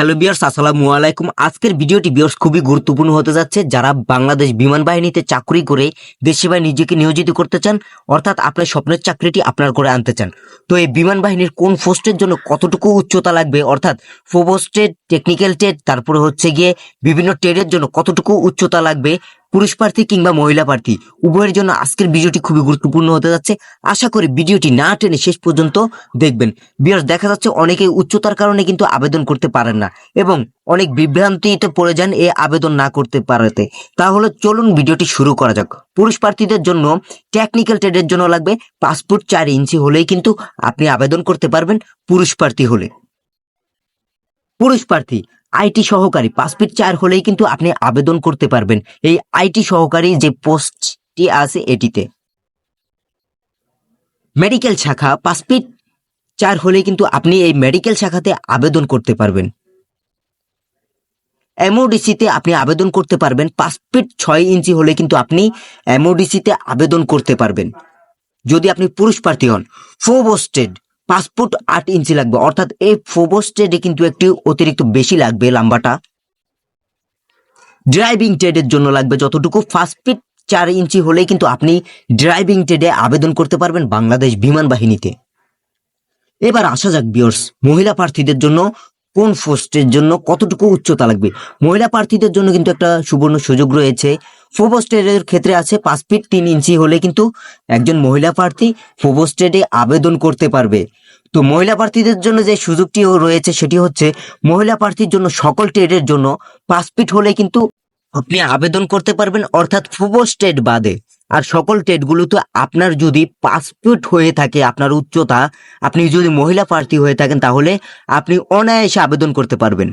Hello বিয়ার্স আসসালামু আলাইকুম। আজকের ভিডিওটি বিয়ার্স খুবই গুরুত্বপূর্ণ হতে যাচ্ছে। যারা বাংলাদেশ বিমান বাহিনীতে চাকরি করে দেশে বা নিজেকে নিয়োজিত করতে চান, অর্থাৎ আপনার স্বপ্নের চাকরিটি আপনার করে আনতে চান, তো এই বিমান বাহিনীর কোন পোস্টের জন্য কতটুকু উচ্চতা লাগবে, অর্থাৎ ফোবোস্টেড টেকনিক্যাল টেড, তারপরে হচ্ছে গিয়ে বিভিন্ন ট্রেডের জন্য কতটুকু উচ্চতা লাগবে পুরুষ প্রার্থী কিংবা মহিলা প্রার্থী, উভয়ের জন্য আজকের ভিডিওটি খুবই গুরুত্বপূর্ণ হতে যাচ্ছে। আশা করি ভিডিওটি না টেনে শেষ পর্যন্ত দেখবেন। বিয়ার্স দেখা যাচ্ছে অনেকে উচ্চতার কারণে কিন্তু আবেদন করতে পারেন না এবং অনেক বিভ্রান্তিতে পড়ে যান এ আবেদন না করতে পারাতে। তাহলে চলুন ভিডিওটি শুরু করা যাক। পুরুষ প্রার্থীদের জন্য টেকনিক্যাল ট্রেডের জন্য লাগবে পাসপোর্ট চার ইঞ্চি হলেই কিন্তু আপনি আবেদন করতে পারবেন পুরুষ প্রার্থী হলে। পুরুষ প্রার্থী আইটি সহকারী, পাঁচ ফিট চার হলেই কিন্তু আপনি আবেদন করতে পারবেন এই আইটি সহকারী যে পোস্টটি আছে এটিতে। মেডিকেল শাখা, পাঁচ ফিট চার হলেই কিন্তু আপনি এই মেডিকেল শাখাতে আবেদন করতে পারবেন। এমওডিসিতে আপনি আবেদন করতে পারবেন, পাঁচ ফিট ছয় ইঞ্চি হলে কিন্তু আপনি এমওডিসিতে আবেদন করতে পারবেন। যদি আপনি পুরুষ প্রার্থী হন ফোবোস্টেড পাঁচ ফুট আট ইঞ্চি লাগবে। অর্থাৎ এই ফোবোস্টেডে কিন্তু একটু অতিরিক্ত বেশি লাগবে লম্বাটা। ড্রাইভিং ট্রেডের জন্য লাগবে যতটুকু। ফার্স্ট ফিট চার ইঞ্চি হলেই কিন্তু আপনি ড্রাইভিং ট্রেডে আবেদন করতে পারবেন বাংলাদেশ বিমান বাহিনীতে। এবার আসা যাক বিয়র্স মহিলা প্রার্থীদের জন্য কোন পোস্টের জন্য কতটুকু উচ্চতা লাগবে? মহিলা প্রার্থীদের জন্য কিন্তু একটা সুবর্ণ সুযোগ রয়েছে। ফোবোস্টেডের ক্ষেত্রে আছে পাঁচ ফিট তিন ইঞ্চি হলে কিন্তু একজন মহিলা প্রার্থী ফোবোস্টেডে আবেদন করতে পারবে। তো মহিলা প্রার্থীদের জন্য যে সুযোগটি রয়েছে সেটি হচ্ছে মহিলা প্রার্থীর জন্য সকল ট্রেডের জন্য পাঁচ ফিট হলে কিন্তু আপনি আবেদন করতে পারবেন, অর্থাৎ ফোবোস্টেড বাদে। আর সকল টেটগুলোতে আপনার যদি পাঁচ হয়ে থাকে আপনার উচ্চতা, আপনি যদি মহিলা প্রার্থী হয়ে থাকেন তাহলে আপনি অনায়াসে আবেদন করতে পারবেন।